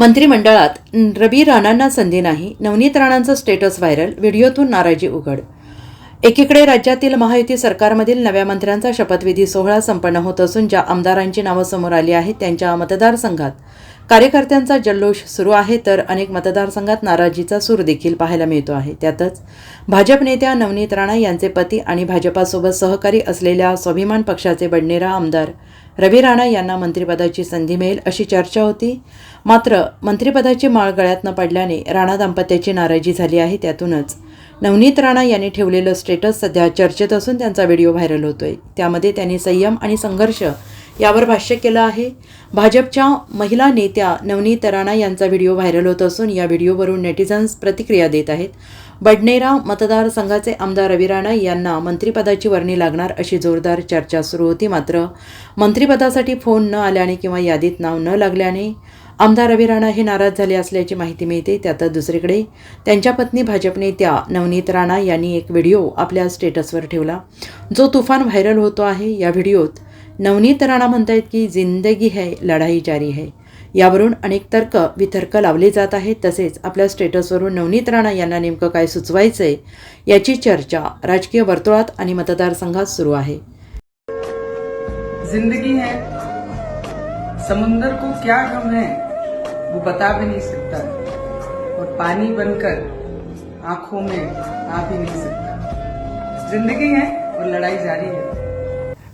मंत्रिमंडळात रबी राणांना संधी नाही नवनीत राणांचं स्टेटस व्हायरल व्हिडिओतून नाराजी उघड एकीकडे राज्यातील महायुती सरकारमधील नव्या मंत्र्यांचा शपथविधी सोहळा संपन्न होत असून ज्या आमदारांची नावं समोर आली आहेत त्यांच्या मतदारसंघात कार्यकर्त्यांचा जल्लोष सुरू आहे तर अनेक मतदारसंघात नाराजीचा सूर देखील पाहायला मिळतो आहे. त्यातच भाजप नेत्या नवनीत राणा यांचे पती आणि भाजपासोबत सहकारी असलेल्या स्वाभिमान पक्षाचे बडनेरा आमदार रवी राणा यांना मंत्रिपदाची संधी मिळेल अशी चर्चा होती. मात्र मंत्रिपदाची माळ गळ्यात न पडल्याने राणा दाम्पत्याची नाराजी झाली आहे. त्यातूनच नवनीत राणा यांनी ठेवलेलं स्टेटस सध्या चर्चेत असून त्यांचा व्हिडिओ व्हायरल होतोय. त्यामध्ये त्यांनी संयम आणि संघर्ष यावर भाष्य केलं आहे. भाजपच्या महिला नेत्या नवनीत राणा यांचा व्हिडिओ व्हायरल होत असून या व्हिडिओवरून नेटिझन्स प्रतिक्रिया देत आहेत. बडनेरा मतदारसंघाचे आमदार रवी राणा यांना मंत्रिपदाची वर्णी लागणार अशी जोरदार चर्चा सुरू होती मात्र मंत्रिपदासाठी फोन न आल्याने किंवा यादीत नाव न लागल्याने आमदार रवी राणा हे नाराज झाले असल्याची माहिती मिळते. त्यातच दुसरीकडे त्यांच्या पत्नी भाजप नेत्या नवनीत राणा यांनी एक व्हिडिओ आपल्या स्टेटसवर ठेवला. जो तुफान व्हायरल होतो आहे. या व्हिडिओत नवनीत राणा म्हणतायत की जिंदगी है लढाई जारी है. यावरून अनेक तर्क वितर्क लावले जात आहेत. तसेच आपल्या स्टेटसवरून नवनीत राणा यांना नेमकं काय सुचवायचंय याची चर्चा राजकीय वर्तुळात आणि मतदारसंघात सुरू आहे. जिंदगी है समुंदर को क्या गम है वो बता भी नहीं सकता। और पानी बनकर आंखों में आ भी नहीं सकता। जिंदगी है और लड़ाई जारी है।